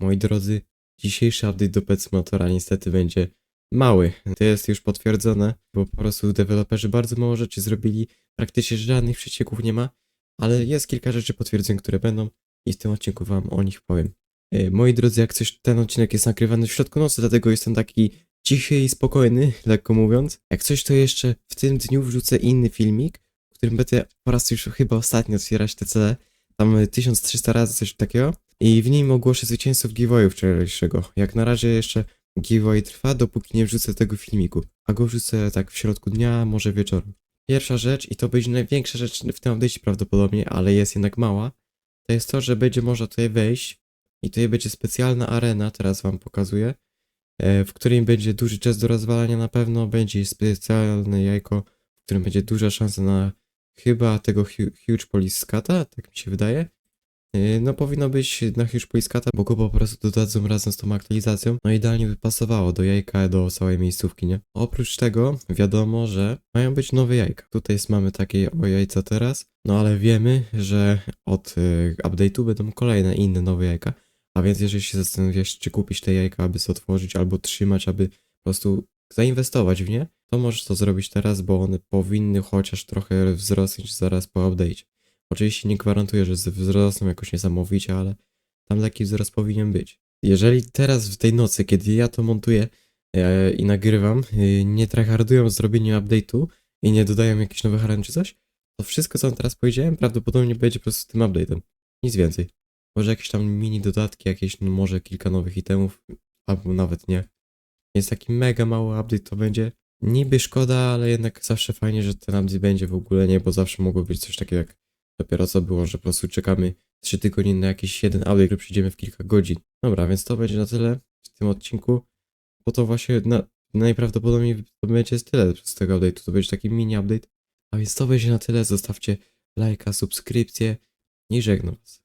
moi drodzy, dzisiejszy update do Pet Simulatora niestety będzie mały. To jest już potwierdzone, bo po prostu deweloperzy bardzo mało rzeczy zrobili, praktycznie żadnych przecieków nie ma, ale jest kilka rzeczy potwierdzeń, które będą i w tym odcinku wam o nich powiem. E, Moi drodzy, jak coś, ten odcinek jest nagrywany w środku nocy, dlatego jestem taki cichy i spokojny, lekko mówiąc. Jak coś, to jeszcze w tym dniu wrzucę inny filmik, w którym będę po raz już chyba ostatni otwierać te cele, tam y, 1300 razy coś takiego i w nim ogłoszę zwycięzców giveawayu wczorajszego. Jak na razie jeszcze giveaway trwa, dopóki nie wrzucę tego filmiku, a go wrzucę tak w środku dnia, może wieczorem. Pierwsza rzecz, i to będzie największa rzecz w tym update'cie prawdopodobnie, ale jest jednak mała, to jest to, że będzie można tutaj wejść i tutaj będzie specjalna arena, teraz wam pokazuję, e, w której będzie duży chest do rozwalania na pewno, będzie specjalne jajko, w którym będzie duża szansa na chyba tego hu- Huge Police Scata, tak mi się wydaje. Yy, No powinno być na Scata, bo go po prostu dodadzą razem z tą aktualizacją. No idealnie by pasowało do jajka, do całej miejscówki, nie? Oprócz tego wiadomo, że mają być nowe jajka. Tutaj mamy takie o jajca teraz, no ale wiemy, że od y, update'u będą kolejne inne nowe jajka. A więc jeżeli się zastanawiasz, czy kupić te jajka, aby sobie otworzyć, albo trzymać, aby po prostu zainwestować w nie, to możesz to zrobić teraz, bo one powinny chociaż trochę wzrosnąć zaraz po update'cie. Oczywiście nie gwarantuję, że wzrosną jakoś niesamowicie, ale tam taki wzrost powinien być. Jeżeli teraz w tej nocy, kiedy ja to montuję e, i nagrywam, e, nie tryhardują w zrobieniu update'u i nie dodają jakichś nowych aren czy coś, to wszystko co teraz powiedziałem prawdopodobnie będzie po prostu tym update'em. Nic więcej. Może jakieś tam mini dodatki, jakieś no, może kilka nowych itemów, albo nawet nie. Jest taki mega mały update to będzie. Niby szkoda, ale jednak zawsze fajnie, że ten update będzie w ogóle nie, bo zawsze mogło być coś takiego jak dopiero co było, że po prostu czekamy 3 tygodnie na jakiś jeden update, który przyjdziemy w kilka godzin. Dobra, więc to będzie na tyle w tym odcinku, bo to właśnie na, najprawdopodobniej to będzie tyle z tego update'u, to będzie taki mini update. A więc to będzie na tyle, zostawcie lajka, subskrypcję i żegnam was.